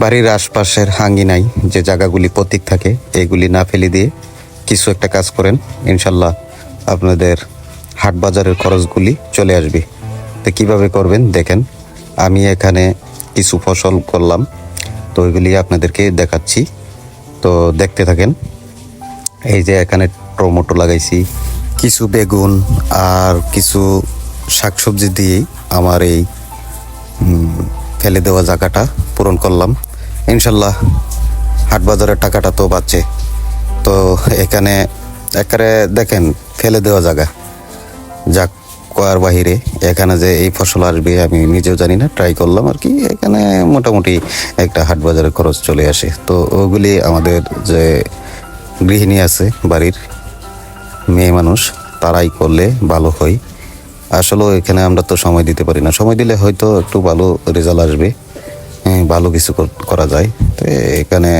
বাড়ির আশপাশের হাঙ্গিনাই যে জায়গাগুলি প্রতীক থাকে, এগুলি না ফেলে দিয়ে কিছু একটা কাজ করেন, ইনশাল্লাহ আপনাদের হাট বাজারের খরচগুলি চলে আসবে। তো কীভাবে করবেন দেখেন, আমি এখানে কিছু ফসল করলাম, তো ওইগুলি আপনাদেরকে দেখাচ্ছি। তো দেখতে থাকেন, এই যে এখানে টমেটো লাগাইছি, কিছু বেগুন আর কিছু শাকসবজি দিয়েই আমার এই ফেলে দেওয়া জায়গাটা পূরণ করলাম। ইনশাল্লাহ হাট বাজারের টাকাটা তো বাঁচে তো এখানে একারে দেখেন, ফেলে দেওয়া জায়গা। যাক, কয়ার বাহিরে। এখানে যে এই ফসল আসবে আমি নিজেও জানি না ট্রাই করলাম আর কি। এখানে মোটামুটি একটা হাট বাজারের খরচ চলে আসে। তো ওগুলি আমাদের যে গৃহিণী আছে, বাড়ির মেয়ে মানুষ, তারাই করলে ভালো হয়। আসলে এখানে আমরা তো সময় দিতে পারি না। সময় দিলে হয়তো একটু ভালো রেজাল্ট আসবে। হ্যাঁ, ভালো কিছু করা যায়। তো এখানে